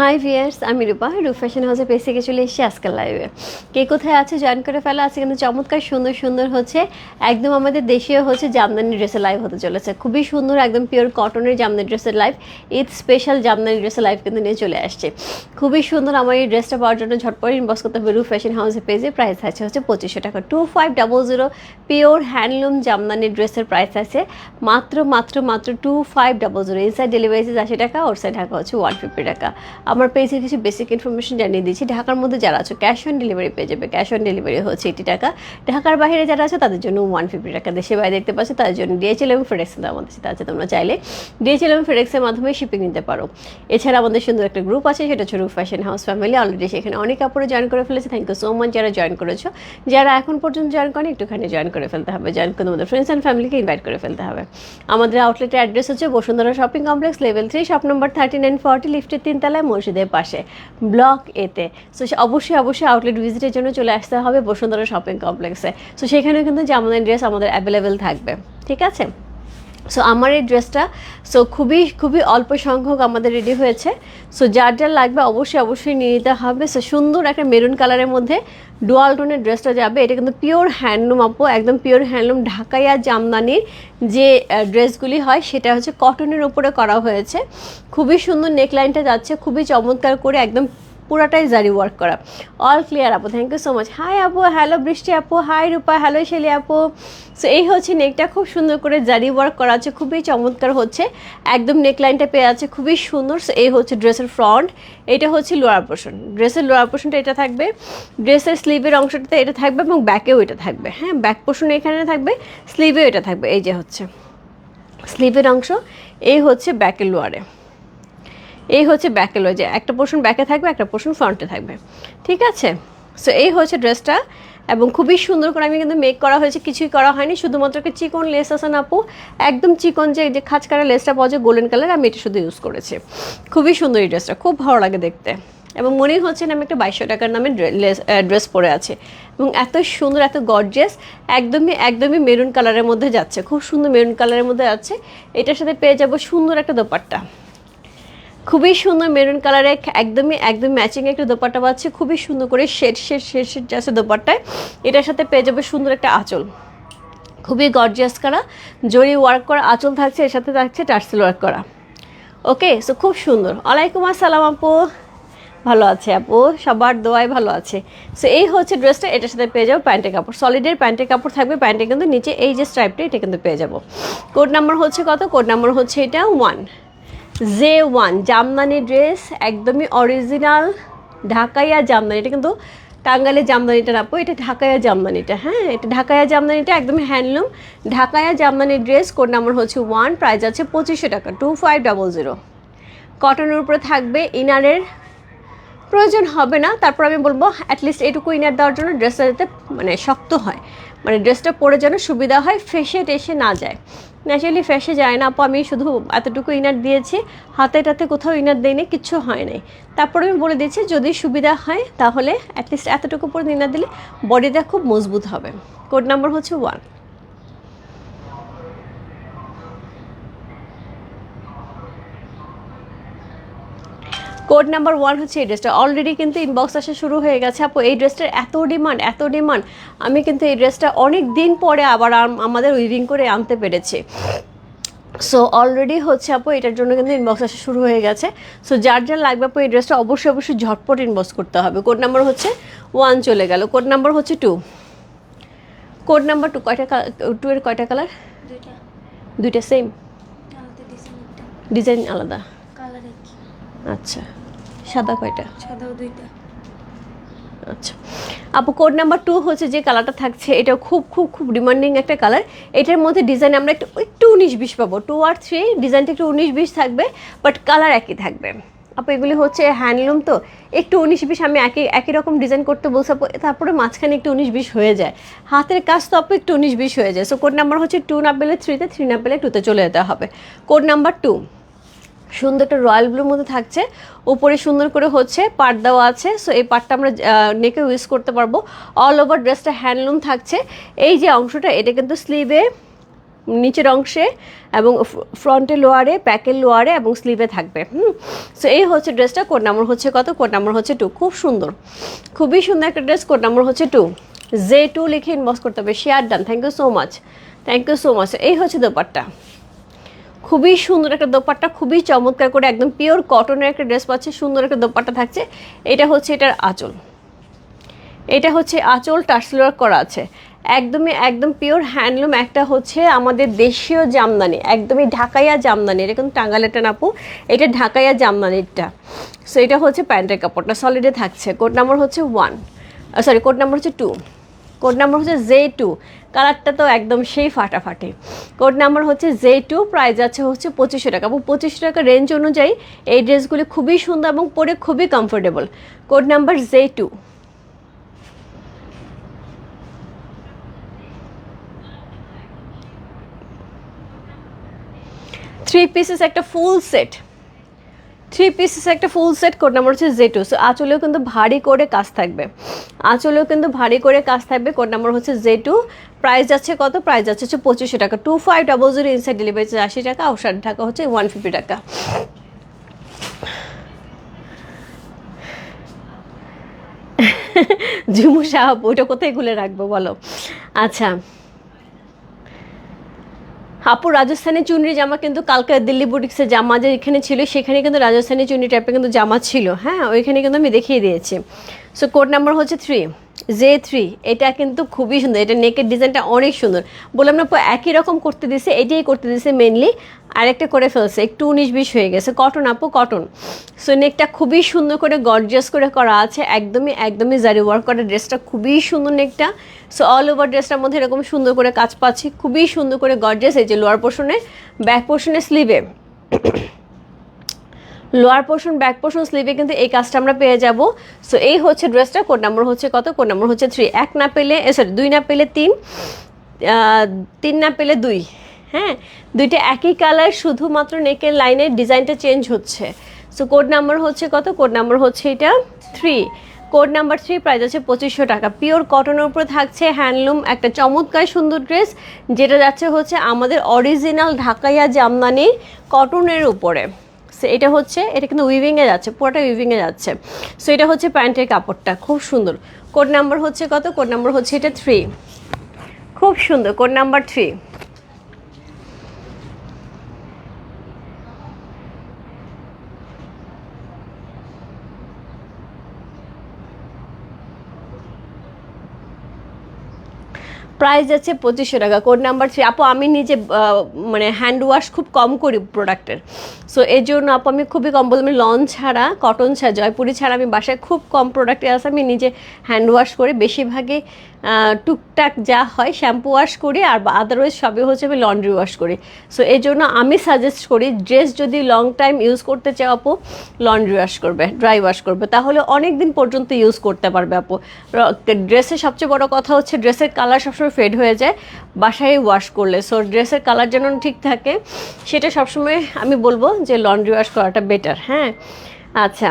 High viewers আমি রূপা রূপ fashion হাউসে পেজ থেকে চলে এসেছি আজকাল লাইভে কে কোথায় আছে জয়েন করে ফেলা? আছে কিন্তু চমৎকার, সুন্দর সুন্দর হচ্ছে, একদম আমাদের দেশীয় হচ্ছে জামদানি ড্রেসের লাইভ হতে চলেছে। খুবই সুন্দর, একদম পিওর কটনের জামদানি ড্রেসের লাইভ ঈদ স্পেশাল জামদানি ড্রেসের লাইভ কিন্তু নিয়ে চলে আসছে। খুবই সুন্দর আমার এই ড্রেসটা পাওয়ার জন্য ঝটপট ইনবক্স করতে হবে। রূপ ফ্যাশন হাউসের পেজে প্রাইস আছে হচ্ছে পঁচিশশো টাকা। Two five double zero pure handloom jamdani ড্রেসের প্রাইস আছে। মাত্র মাত্র মাত্র two five double zero inside delivery আশি টাকা ওর সাইড ঢাকা হচ্ছে ওয়ান ফিফটি টাকা। আমার পেজে কিছু বেসিক ইনফরমেশন জানিয়ে দিচ্ছি ঢাকার মধ্যে যারা আছো ক্যাশ অন ডেলিভারি পেয়ে যাবে। ক্যাশ অন ডেলিভারি হচ্ছে এইটি টাকা। ঢাকার বাইরে যারা আছে, তাদের জন্য ওয়ান ফিফটি টাকা। দেশে বাইরে দেখতে পাচ্ছ, তাদের জন্য ডিএচএল এবং ফেডেক্স আমাদের সাথে আছে। তোমরা চাইলে ডিএচএল এবং ফেডেক্সের মাধ্যমে শিপিং নিতে পারো। এছাড়া আমাদের সুন্দর একটা গ্রুপ আছে, সেটা হচ্ছে ফ্যাশন হাউস ফ্যামিলি অলরেডি সেখানে অনেক কাপড়ে জয়েন করে ফেলেছে। থ্যাংক ইউ সো মাচ যারা জয়েন করেছ। যারা এখন পর্যন্ত জয়েন করেন, একটুখানি জয়েন করে ফেলতে হবে। জয়েন করে তোমাদের ফ্রেন্ডস অ্যান্ড ফ্যামিলিকে ইনভাইট করে ফেলতে হবে। আমাদের আউটলেটের অ্যাড্রেস হচ্ছে Bashundhara shopping complex level three shop number thirty nine forty লিফটের তিনতলায় মসজিদের পাশে, ব্লক এতে সো অবশ্যই অবশ্যই আউটলেট ভিজিটের জন্য চলে আসতে হবে বসুন্ধরা শপিং কমপ্লেক্সে সো সেখানেও কিন্তু জামানের ড্রেস আমাদের অ্যাভেলেবেল থাকবে। ঠিক আছে? সো আমার এই ড্রেসটা সো খুবই খুবই অল্প সংখ্যক আমাদের রেডি হয়েছে। সো যার যার লাগবে অবশ্যই অবশ্যই নিয়ে নিতে হবে। সো সুন্দর একটা মেরুন কালারের মধ্যে ডুয়াল টোনের ড্রেসটা যাবে। এটা কিন্তু পিওর হ্যান্ডলুম আপু, একদম পিওর হ্যান্ডলুম ঢাকাইয়া জামদানির যে ড্রেসগুলি হয়, সেটা হচ্ছে কটনের উপরে করা হয়েছে। খুবই সুন্দর নেকলাইনটা যাচ্ছে, খুবই চমৎকার করে একদম পুরাটাই জারি ওয়ার্ক করা। অল ক্লিয়ার আপু thank you so much hi আপু হ্যালো বৃষ্টি আপু হাই রূপা হ্যালো শেলি আপু। সো এই হচ্ছে নেকটা খুব সুন্দর করে জারি ওয়ার্ক করা আছে, খুবই চমৎকার হচ্ছে। একদম নেকলাইনটা পেয়ে আছে, খুবই সুন্দর। সো এই হচ্ছে ড্রেসের ফ্রন্ট এটা হচ্ছে লোয়ার পোর্শন ড্রেসের লোয়ার পোর্শনটা এটা থাকবে ড্রেসের স্লিভের অংশটাতে এটা থাকবে এবং ব্যাকেও এটা থাকবে। হ্যাঁ ব্যাক পোর্শন এখানে থাকবে স্লিভেও এটা থাকবে, এই যে হচ্ছে। স্লিভের অংশ, এই হচ্ছে ব্যাকের লোয়ারে এই হচ্ছে ব্যাকে লয়ে যে একটা পোর্শন ব্যাকে থাকবে, একটা পোর্শন ফ্রন্টে থাকবে। ঠিক আছে? সো এই হচ্ছে ড্রেসটা এবং খুবই সুন্দর করে আমি কিন্তু মেক করা হয়েছে, কিছুই করা হয়নি। শুধুমাত্র একটা চিকন লেস আছে না আপু? একদম চিকন যে যে খাঁচকারা লেসটা পাওয়া যায় গোল্ডেন কালার আমি এটা শুধু ইউজ করেছি। খুবই সুন্দর এই ড্রেসটা খুব ভালো লাগে দেখতে। এবং মনে হচ্ছে না আমি একটা বাইশশো টাকার নামে ড্রেস পরে আছে। এবং এত সুন্দর, এত গর্জিয়াস একদমই একদমই মেরুন কালারের মধ্যে যাচ্ছে। খুব সুন্দর মেরুন কালারের মধ্যে যাচ্ছে এটার সাথে পেয়ে যাব সুন্দর একটা দোপাট্টা। খুবই সুন্দর মেরুন কালারে একদমই একদম ম্যাচিং একটা দোপাট্টা পাচ্ছে। খুবই সুন্দর করে শেড শেড শেড শেড যাচ্ছে দোপাট্টায়, এটার সাথে পেয়ে যাবে সুন্দর একটা আঁচল। খুবই গর্জিয়াস করা, জরি ওয়ার্ক করা, আঁচল থাকছে, এর সাথে থাকছে টার্সেল ওয়ার্ক করা। ওকে সো খুব সুন্দর। ওয়ালাইকুম আসসালাম আপু। ভালো আছে আপু? সবার দোয়াই ভালো আছে। সো এই হচ্ছে ড্রেসটা এটার সাথে পেয়ে যাব প্যান্টের কাপড়। সলিডের প্যান্টের কাপড় থাকবে প্যান্টে কিন্তু নিচে এই যে স্ট্রাইপটা এটা কিন্তু পেয়ে যাব। কোড নাম্বার হচ্ছে কত? কোড নাম্বার হচ্ছে এটা one J one jamdani dress, একদমই অরিজিনাল ঢাকাইয়া জামদানি এটা কিন্তু টাঙ্গাইলের জামদানিটা নাপো এটা ঢাকাইয়া জামদানিটা হ্যাঁ? এটা ঢাকাইয়া জামদানিটা একদম handloom. Dhakaiya jamdani dress, code number হচ্ছে ওয়ান, প্রাইস আছে পঁচিশশো টাকা, টু ফাইভ ডাবল জিরো। কটনের উপরে থাকবে ইনারের, প্রয়োজন হবে না, তারপর আমি বলব অ্যাটলিস্ট এটুকু ইনার দেওয়ার জন্য ড্রেসটা যাতে মানে শক্ত হয়। মানে ড্রেসটা পরে যেন সুবিধা হয় ফেসে টেসে না যায়। ন্যাচারালি ফেসে যায় না, আপু, আমি শুধু এতটুকু ইনার দিয়েছি। হাতে টাতে কোথাও ইনার দিইনি, কিচ্ছু হয় নাই। তারপরে আমি বলে দিয়েছি, যদি সুবিধা হয়, তাহলে অ্যাটলিস্ট এতটুকু পরে ইনার দিলে বডিটা খুব মজবুত হবে। কোড নাম্বার হচ্ছে ওয়ান কোড নাম্বার ওয়ান হচ্ছে এই ড্রেসটা। অলরেডি কিন্তু ইনবক্স আসা শুরু হয়ে গেছে। আপু এই ড্রেসটার এত ডিমান্ড এত ডিমান্ড আমি কিন্তু এই ড্রেসটা অনেক দিন পরে আবার আমাদের উইভিং করে আনতে পেরেছি। সো অলরেডি হচ্ছে আপু এটার জন্য কিন্তু ইনবক্স আসা শুরু হয়ে গেছে। সো যার যার লাগবে আপু এই ড্রেসটা অবশ্যই অবশ্যই ঝটপট ইনবক্স করতে হবে। কোড নাম্বার হচ্ছে ওয়ান চলে গেল। কোড নাম্বার হচ্ছে টু। কোড নাম্বার টু কয়টা টু এর কয়টা কালার? দুইটা। সেম ডিজাইন আলাদা আচ্ছা। সাদা কয়টা? সাদাও দুইটা। আচ্ছা। আপু কোড নাম্বার টু হচ্ছে যে কালারটা থাকছে এটা খুব খুব খুব ডিমান্ডিং একটা কালার এটার মধ্যে ডিজাইন আমরা একটু একটু উনিশ বিশ পাবো। টু আর থ্রি ডিজাইনটা একটু উনিশ বিশ থাকবে বাট কালার একই থাকবে। আপু এগুলি হচ্ছে হ্যান্ডলুম তো। একটু উনিশ বিশ আমি একই একই রকম ডিজাইন করতে বলছি আপু তারপরে মাঝখানে একটু উনিশ বিশ হয়ে যায়। হাতের কাজ তো আপু একটু উনিশ বিশ হয়ে যায়। সো কোড নাম্বার হচ্ছে টু না পেলে থ্রিতে থ্রি না পেলে টুতে চলে যেতে হবে। কোড নাম্বার টু সুন্দর একটা রয়্যাল ব্লুর মধ্যে থাকছে। উপরে সুন্দর করে হচ্ছে পাট দেওয়া আছে। সো এই পাটটা আমরা নেকে ইউজ করতে পারব। অল ওভার ড্রেসটা হ্যান্ডলুম থাকছে। এই যে অংশটা, এটা কিন্তু স্লিভে নিচের অংশে এবং ফ্রন্টে লোয়ারে প্যাকের লোয়ারে এবং স্লিভে থাকবে। হুম? সো এই হচ্ছে ড্রেসটা কোড নাম্বার হচ্ছে কত? কোড নাম্বার হচ্ছে টু খুব সুন্দর। খুবই সুন্দর একটা ড্রেস কোড নাম্বার হচ্ছে টু জে টু লিখে ইনবক্স করতে হবে। Share done thank you so much thank you so much এই হচ্ছে দোপাট্টা। খুবই সুন্দর একটা দোপাট্টা, খুবই চমৎকার করে একদম পিওর কটনের একটা ড্রেস পাচ্ছে, সুন্দর একটা দোপাট্টা থাকছে। এটা হচ্ছে এটার আঁচল। এটা হচ্ছে আঁচল টার্সেল করা আছে। একদমই, একদম পিওর হ্যান্ডলুম একটা হচ্ছে আমাদের দেশীয় জামদানি, একদমই ঢাকাইয়া জামদানি। এটা কিন্তু টাঙ্গালেটা নাপু এটা ঢাকাইয়া জামদানিটা সো এটা হচ্ছে প্যান্টের কাপড়টা সলিডে থাকছে। কোড নাম্বার হচ্ছে ওয়ান সরি কোড নাম্বার হচ্ছে টু কোড নাম্বার হচ্ছে জে টু কালারটা তো একদম সেই ফাটাফাটি। কোড নাম্বার হচ্ছে জে টু প্রাইস আছে হচ্ছে পঁচিশশো টাকা। এবং পঁচিশশো টাকা রেঞ্জ অনুযায়ী এই ড্রেসগুলি খুবই সুন্দর এবং পরে খুবই comfortable code number J two three pieces একটা ফুল সেট থ্রি পিসেস একটা ফুল সেট কোড নাম্বার হচ্ছে জেটু সো আঁচলেও কিন্তু ভারী করে কাজ থাকবে। আঁচলেও কিন্তু ভারী করে কাজ থাকবে কোড নাম্বার হচ্ছে জেটু প্রাইস যাচ্ছে কত? প্রাইস যাচ্ছে হচ্ছে পঁচিশশো টাকা। Two five double zero inside delivery আশি টাকা আউটসাইড টাকা হচ্ছে ওয়ান ফিফটি টাকা। ঝুমু সাহাব ওইটা কোথায় খুলে রাখব বলো? আচ্ছা। আপু রাজস্থানের চুনরি জামা কিন্তু কালকে দিল্লি বুটিক্সের জামা যে এখানে ছিল, সেখানে কিন্তু রাজস্থানি চুনরি টাইপের কিন্তু জামা ছিল। হ্যাঁ ওইখানে কিন্তু আমি দেখিয়ে দিয়েছি। সো কোড নাম্বার হচ্ছে থ্রি জে থ্রি, এটা কিন্তু খুবই সুন্দর। এটা নেকের ডিজাইনটা অনেক সুন্দর। বললাম না একই রকম করতে দিছে, এটাই করতে দিছে মেনলি আরেকটা করে ফেলছে, একটু উনিশ বিশ হয়ে গেছে। কটন আপু কটন সো নেকটা খুবই সুন্দর করে গর্জিয়াস করে করা আছে। একদমই একদমই জারি ওয়ার্ক করা ড্রেসটা খুবই সুন্দর নেকটা। সো অল ওভার ড্রেসটার মধ্যে এরকম সুন্দর করে কাজ পাচ্ছি। খুবই সুন্দর করে গর্জিয়াস এই যে লোয়ার পোর্শনে ব্যাক পোর্শনে স্লিভে লোয়ার পোর্শন ব্যাক পোর্শন স্লিভে কিন্তু এই কাজটা আমরা পেয়ে যাব। সো এই হচ্ছে ড্রেসটা কোড নাম্বার হচ্ছে কত? কোড নাম্বার হচ্ছে থ্রি এক না পেলে সরি দুই না পেলে তিন তিন না পেলে দুই। হ্যাঁ? দুইটা একই কালার শুধুমাত্র নেকের লাইনের ডিজাইনটা চেঞ্জ হচ্ছে। সো কোড নাম্বার হচ্ছে কত? কোড নাম্বার হচ্ছে এটা three code number three price আছে পঁচিশশো টাকা। পিওর কটনের উপরে থাকছে হ্যান্ডলুম একটা চমৎকার সুন্দর ড্রেস যেটা যাচ্ছে হচ্ছে আমাদের অরিজিনাল ঢাকাইয়া জামদানি কটনের উপরে। সো এটা হচ্ছে, এটা কিন্তু উইভিংয়ে যাচ্ছে, পুরোটা উইভিংয়ে যাচ্ছে। সো এটা হচ্ছে প্যান্টের কাপড়টা, খুব সুন্দর। কোড নাম্বার হচ্ছে কত? কোড নাম্বার হচ্ছে এটা থ্রি খুব সুন্দর কোড নাম্বার থ্রি প্রাইস যাচ্ছে পঁচিশশো টাকা। কোড নাম্বার থ্রি আপু, আমি নিজে মানে হ্যান্ড ওয়াশ খুব কম করি প্রোডাক্টের সো এর জন্য আপু, আমি খুবই কম বলব লন ছাড়া কটন ছাড়া, জয়পুরি ছাড়া আমি বাসায় খুব কম প্রোডাক্টে আছে, আমি নিজে হ্যান্ড ওয়াশ করি। বেশিরভাগই টুকটাক যা হয়, শ্যাম্পু ওয়াশ করি আর আদারওয়াইজ সবই হচ্ছে আমি লন্ড্রি ওয়াশ করি। সো এই জন্য আমি সাজেস্ট করি ড্রেস যদি লং টাইম ইউজ করতে চাও আপু লন্ড্রি ওয়াশ করবে ড্রাই ওয়াশ করবে। তাহলে অনেক দিন পর্যন্ত ইউজ করতে পারবে আপু। ড্রেসের সবচেয়ে বড় কথা হচ্ছে ড্রেসের কালার সবসময় ফেড হয়ে যায়, বাসায় ওয়াশ করলে। সো ড্রেসের কালার যেন ঠিক থাকে, সেটা সবসময় আমি বলব যে লন্ড্রি ওয়াশ করাটা বেটার হ্যাঁ? আচ্ছা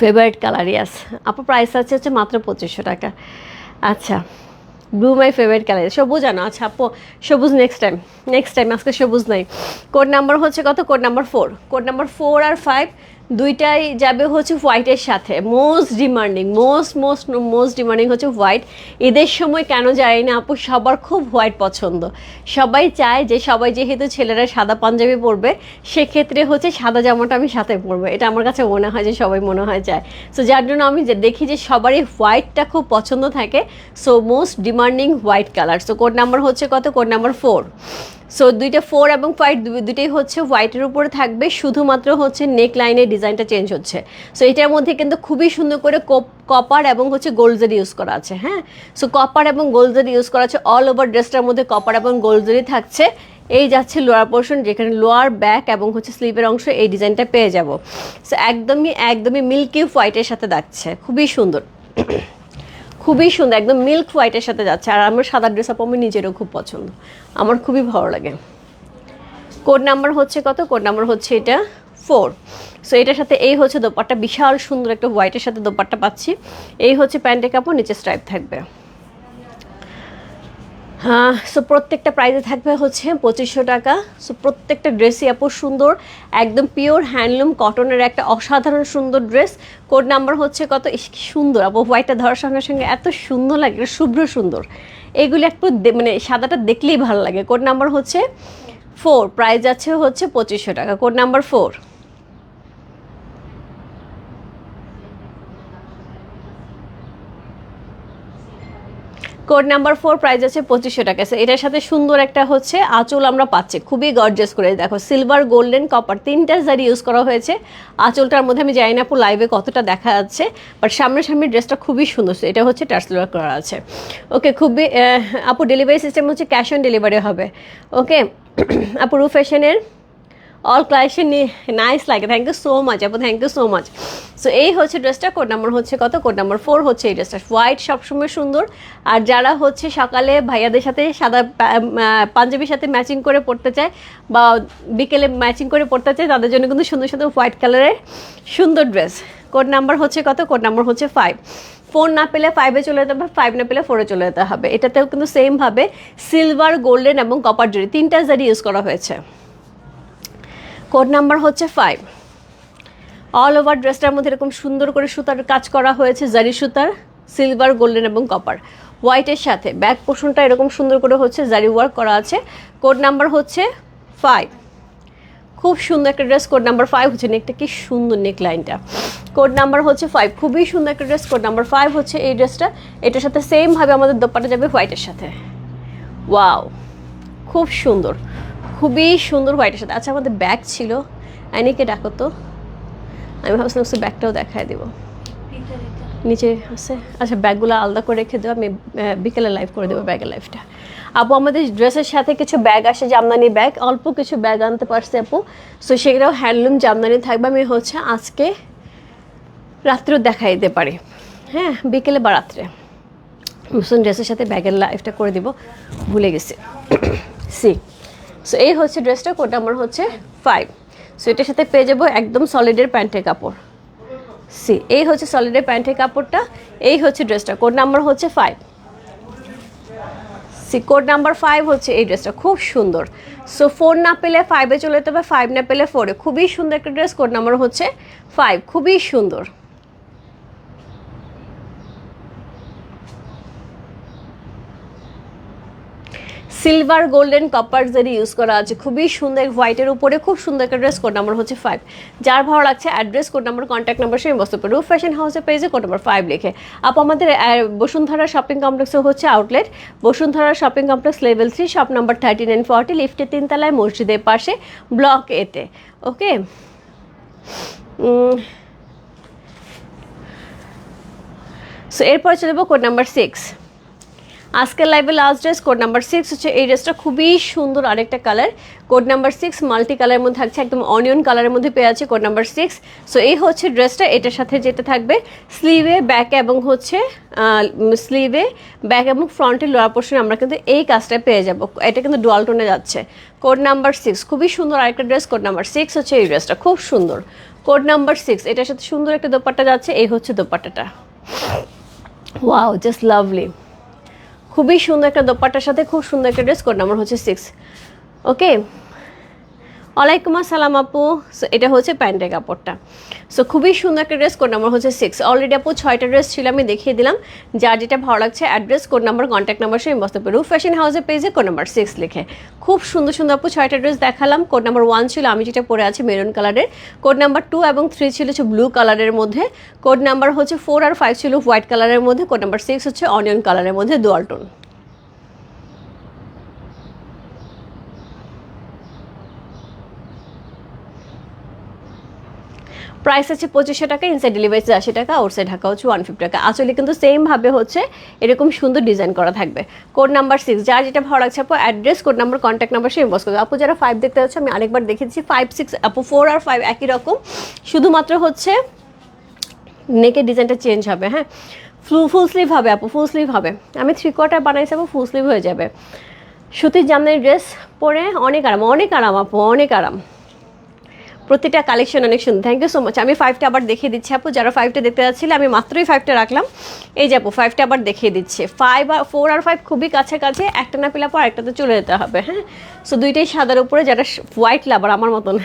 ফেভারিট কালার ইয়াস আপু প্রাইস আছে হচ্ছে মাত্র পঁচিশশো টাকা। আচ্ছা ব্লু মাই ফেভারিট কালার সবুজ আনো আচ্ছা আপু, সবুজ নেক্সট টাইম নেক্সট টাইম আজকে সবুজ নাই। কোড নাম্বার হচ্ছে কত? Code number four code number four আর ফাইভ দুইটাই যাবে হচ্ছে হোয়াইটের সাথে। Most demanding most most most demanding হচ্ছে হোয়াইট ঈদের সময় কেন যায় না আপু? সবার খুব হোয়াইট পছন্দ। সবাই চায় যে, সবাই যেহেতু ছেলেরা সাদা পাঞ্জাবি পরবে, সেক্ষেত্রে হচ্ছে সাদা জামাটা আমি সাথে পরবো। এটা আমার কাছে মনে হয় যে, সবাই মনে হয় চায়। সো যার জন্য আমি যে দেখি যে, সবারই হোয়াইটটা খুব পছন্দ থাকে। So most demanding white colour so code number হচ্ছে কত? কোড নাম্বার ফোর সো দুইটা ফোর এবং ফাইভ দুইটাই হচ্ছে হোয়াইটের উপরে থাকবে, শুধুমাত্র হচ্ছে নেক লাইনের ডিজাইনটা চেঞ্জ হচ্ছে। সো এটার মধ্যে কিন্তু খুবই সুন্দর করে কপার এবং হচ্ছে গোল্ডজারি ইউজ করা আছে হ্যাঁ? সো কপার এবং গোল্ডজারি ইউজ করা আছে অল ওভার ড্রেসটার মধ্যে কপার এবং গোল্ডজারি থাকছে। এই যাচ্ছে লোয়ার পোর্শন যেখানে লোয়ার ব্যাক এবং হচ্ছে স্লিপের অংশ এই ডিজাইনটা পেয়ে যাব। সো একদমই একদমই মিল্কি হোয়াইটের সাথে যাচ্ছে খুবই সুন্দর। খুবই সুন্দর, একদম মিল্ক হোয়াইটের সাথে যাচ্ছে। আর আমার সাদা ড্রেস আপ আমি নিজেরও খুব পছন্দ। আমার খুবই ভালো লাগে। কোড নাম্বার হচ্ছে কত? কোড নাম্বার হচ্ছে এটা ফোর সো এটার সাথে এই হচ্ছে দোপাট্টা। বিশাল সুন্দর একটা হোয়াইটের সাথে দোপাট্টা পাচ্ছি। এই হচ্ছে প্যান্টের কাপড়, নিচে স্ট্রাইপ থাকবে। সো প্রত্যেকটা প্রাইজে থাকবে হচ্ছে পঁচিশশো টাকা। সো প্রত্যেকটা ড্রেসই আপু সুন্দর, একদম পিওর হ্যান্ডলুম কটনের একটা অসাধারণ সুন্দর ড্রেস কোড নাম্বার হচ্ছে কত? সুন্দর আপু হোয়াইটটা ধরার সঙ্গে সঙ্গে এত সুন্দর লাগে, শুভ্র সুন্দর। এগুলি একটু মানে সাদাটা দেখলেই ভালো লাগে। কোড নাম্বার হচ্ছে ফোর প্রাইস আছে হচ্ছে পঁচিশশো টাকা। Code number four code number four price আছে পঁচিশশো টাকা। এটার সাথে সুন্দর একটা হচ্ছে আঁচল আমরা পাচ্ছি। খুবই গর্জেস করে। দেখো সিলভার গোল্ডেন কপার তিনটা জারি ইউজ করা হয়েছে। আঁচলটার মধ্যে আমি জানি না আপু লাইভে কতটা দেখা যাচ্ছে বাট সামনে সামনে ড্রেসটা খুবই সুন্দর। এটা হচ্ছে টার্সলোয়ার করা আছে। ওকে খুবই আপু ডেলিভারি সিস্টেম হচ্ছে ক্যাশ অন ডেলিভারি হবে। ওকে আপু রু ফ্যাশনের অল ক্লাইশন নাইস লাগে থ্যাংক ইউ সো মাচ আপু thank you so much so এই হচ্ছে ড্রেসটা কোড নাম্বার হচ্ছে কত? কোড নাম্বার ফোর হচ্ছে এই ড্রেসটা হোয়াইট সবসময় সুন্দর। আর যারা হচ্ছে সকালে ভাইয়াদের সাথে সাদা পাঞ্জাবির সাথে ম্যাচিং করে পড়তে চায়, বা বিকেলে ম্যাচিং করে পড়তে চায়, তাদের জন্য কিন্তু সুন্দর সুন্দর হোয়াইট কালারের সুন্দর ড্রেস কোড নাম্বার হচ্ছে কত? কোড নাম্বার হচ্ছে ফাইভ ফোর না পেলে ফাইভে চলে যেতে হবে ফাইভ না পেলে ফোরে চলে যেতে হবে। এটাতেও কিন্তু সেমভাবে সিলভার গোল্ডেন এবং কপার জরি তিনটা জারি ইউজ করা হয়েছে। কোড নাম্বার হচ্ছে ফাইভ অল ওভার ড্রেসটার মধ্যে এরকম সুন্দর করে সুতার কাজ করা হয়েছে, জারি সুতার সিলভার গোল্ডেন এবং কপার হোয়াইটের সাথে ব্যাক পোর্শনটা এরকম সুন্দর করে হচ্ছে জারি ওয়ার্ক করা আছে। কোড নাম্বার হচ্ছে ফাইভ খুব সুন্দর একটা ড্রেস কোড নাম্বার ফাইভ হচ্ছে নেকটা কি সুন্দর নেক লাইনটা কোড নাম্বার হচ্ছে ফাইভ খুবই সুন্দর একটা ড্রেস কোড নাম্বার ফাইভ হচ্ছে এই ড্রেসটা এটার সাথে সেমভাবে আমাদের দোপাটা যাবে হোয়াইটের সাথে। ওয়াও খুব সুন্দর। খুবই সুন্দর হোয়াইটের সাথে। আচ্ছা আমাদের ব্যাগ ছিল। অ্যানিকে ডাকো তো। আমি ভাবছিলাম সে ব্যাগটাও দেখায় দেবো। নিচে আছে। আচ্ছা ব্যাগগুলো আলাদা করে রেখে দেবো আমি বিকেলে লাইভ করে দেবো ব্যাগের লাইফটা আপু আমাদের ড্রেসের সাথে কিছু ব্যাগ আসে জামদানি ব্যাগ অল্প কিছু ব্যাগ আনতে পারছে আপু। সো সেগুলো হ্যান্ডলুম জামদানি থাকবে। আমি হচ্ছে আজকে রাত্রেও দেখাই দিতে পারি। হ্যাঁ বিকেলে বা রাত্রে। মুসলিম ড্রেসের সাথে ব্যাগের লাইফটা করে দিব। ভুলে গেছি। সি সো এই হচ্ছে ড্রেসটা কোড আমার হচ্ছে ফাইভ সো এটার সাথে পেয়ে যাব একদম সলিডের প্যান্টের কাপড়। সি এই হচ্ছে সলিডের প্যান্টের কাপড়টা, এই হচ্ছে ড্রেসটা কোড নাম্বার হচ্ছে five C code number five হচ্ছে এই ড্রেসটা, খুব সুন্দর। সো ফোর না পেলে ফাইভে চলে যেতে হবে ফাইভ না পেলে ফোরে খুবই সুন্দর একটা ড্রেস, কোড নাম্বার হচ্ছে ফাইভ খুবই সুন্দর। Silver golden copper zari use করা আছে। খুবই সুন্দর হোয়াইটের উপরে খুব সুন্দর একটা ড্রেস কোড নাম্বার হচ্ছে ফাইভ যার ভালো লাগছে address code number contact number সেই বস্তু রুফ ফ্যাশন হাউসে পেয়েছে কোড নাম্বার ফাইভ লিখে। আপ, আমাদের বসুন্ধরা শপিং কমপ্লেক্সে হচ্ছে outlet Bashundhara shopping complex level three shop number thirty nine forty লিফটের তিনতলায় মসজিদের পাশে ব্লক এতে ওকে সো এরপর চলে যাব কোড নাম্বার সিক্স আজকের লাইভে last dress code number six হচ্ছে এই ড্রেসটা খুবই সুন্দর আরেকটা colour code number six multi কালারের মধ্যে থাকছে, একদম অনিয়ন কালারের মধ্যে পেয়ে আছে কোড নাম্বার সিক্স সো এই হচ্ছে ড্রেসটা এটার সাথে যেটা থাকবে স্লিভে ব্যাক এবং হচ্ছে স্লিভে ব্যাক এবং ফ্রন্টের লোয়ার পোর্শনে আমরা কিন্তু এই কাজটা পেয়ে যাব। এটা কিন্তু ডুয়াল টোনে যাচ্ছে। কোড নাম্বার সিক্স খুবই সুন্দর আরেকটা ড্রেস কোড নাম্বার সিক্স হচ্ছে এই ড্রেসটা খুব সুন্দর। কোড নাম্বার সিক্স এটার সাথে সুন্দর একটা দোপাট্টা যাচ্ছে, এই হচ্ছে দোপাট্টাটা। ওয়াও জাস্ট লাভলি খুবই সুন্দর একটা দোপাট্টার সাথে খুব সুন্দর একটা ড্রেস কোড নাম্বার হচ্ছে সিক্স ওকে ওয়ালাইকুম আসসালাম আপু। সো এটা হচ্ছে প্যান্টের কাপড়টা। সো খুবই সুন্দর একটা ড্রেস কোড নাম্বার হচ্ছে সিক্স অলরেডি আপু ছয়টা ড্রেস ছিল, আমি দেখিয়ে দিলাম। যার যেটা ভালো লাগছে address code number contact number সে বসতে রুফ ফ্যাশন হাউসের পেজে কোড নাম্বার সিক্স লিখে। খুব সুন্দর সুন্দর আপু ছয়টা ড্রেস দেখালাম। কোড নাম্বার ওয়ান ছিল, আমি যেটা পরে আছি মেরুন কালারের কোড নাম্বার টু এবং থ্রি ছিল হচ্ছে ব্লু কালারের মধ্যে। কোড নাম্বার হচ্ছে ফোর আর ফাইভ ছিল হোয়াইট কালারের মধ্যে। কোড নাম্বার সিক্স হচ্ছে অনিয়ন কালারের মধ্যে দুয়াল টোন প্রাইস আছে পঁচিশশো টাকা ইনসাইড ডেলিভারি আশি টাকা আউটসাইড ঢাকা হচ্ছে ওয়ান ফিফটি টাকা। আসলে কিন্তু সেমভাবে হচ্ছে এরকম সুন্দর ডিজাইন করা থাকবে। কোড নাম্বার সিক্স যার যেটা ভালো লাগছে আপু address code number contact number সেই বস করবে। আপু, যারা ফাইভ দেখতে যাচ্ছে, আমি আরেকবার দেখেছি ফাইভ সিক্স আপু ফোর আর ফাইভ একই রকম। শুধুমাত্র হচ্ছে নেকের ডিজাইনটা চেঞ্জ হবে হ্যাঁ? ফুল ফুল স্লিভ হবে আপু ফুল স্লিভ হবে। আমি থ্রি কোয়ার্টার বানাইছি আপু ফুল স্লিভ হয়ে যাবে। সুতির জামদানি ড্রেস পরে অনেক আরাম অনেক আরাম আপু, অনেক আরাম। প্রতিটা কালেকশন অনেক সুন্দর। থ্যাংক ইউ সো মাচ আমি ফাইভটা আবার দেখিয়ে দিচ্ছি আপু। যারা ফাইভটা দেখতে যাচ্ছিলে, আমি মাত্রই ফাইভটা রাখলাম। এই যে আপু ফাইভটা আবার দেখিয়ে দিচ্ছে। ফাইভ আর ফোর আর ফাইভ খুবই কাছাকাছি। একটা না পেলে পর একটাতে চলে যেতে হবে হ্যাঁ? সো দুইটাই সাদার উপরে, যারা হোয়াইট লাভার আমার মতন।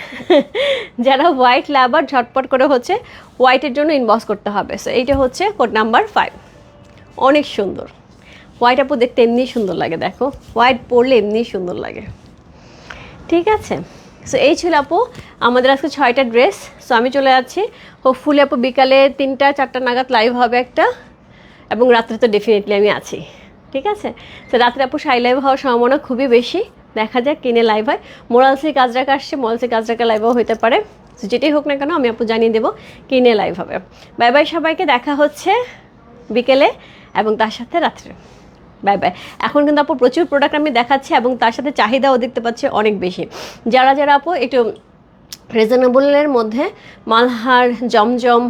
যারা হোয়াইট লাভার ঝটপট করে হচ্ছে হোয়াইটের জন্য ইনবক্স করতে হবে। সো এইটা হচ্ছে কোড নাম্বার ফাইভ অনেক সুন্দর। হোয়াইট আপু দেখতে এমনি সুন্দর লাগে, দেখো। হোয়াইট পরলে এমনি সুন্দর লাগে। ঠিক আছে? সো এই ছিল আপু, আমাদের আজকে ছয়টা ড্রেস সো আমি চলে যাচ্ছি। হোপফুলি আপু বিকালে তিনটা, চারটা নাগাদ লাইভ হবে একটা, এবং রাত্রে তো ডেফিনেটলি আমি আছি। ঠিক আছে? তো রাত্রে আপু সাই লাইভ হওয়ার সম্ভাবনা খুবই বেশি। দেখা যাক কিনে লাইভ হয়। মোরালসি কাজ রাখা আসছে মোরালসি কাজ রাখা লাইভও হতে পারে। তো যেটাই হোক না কেন, আমি আপু জানিয়ে দেবো, কিনে লাইভ হবে। বাই বাই সবাইকে, দেখা হচ্ছে বিকেলে, এবং তার সাথে রাত্রে। Bye bye. এখন কিন্তু আপু প্রচুর প্রোডাক্ট আমি দেখাচ্ছি এবং তার সাথে চাহিদাও দেখতে পাচ্ছি অনেক বেশি। যারা যারা আপু একটু রিজনেবলের মধ্যে মালহার, জমজম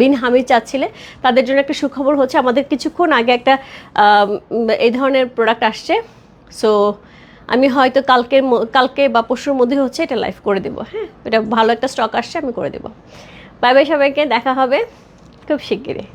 বিন হামিদ চাচ্ছিলে, তাদের জন্য একটা সুখবর হচ্ছে আমাদের কিছুক্ষণ আগে একটা এই ধরনের প্রোডাক্ট আসছে। সো আমি হয়তো কালকের ম- কালকে বা পরশুর মধ্যে হচ্ছে এটা লাইভ করে দেবো হ্যাঁ? এটা ভালো একটা স্টক আসছে, আমি করে দেবো। বাই বাই সবাইকে, দেখা হবে খুব শিগগিরই।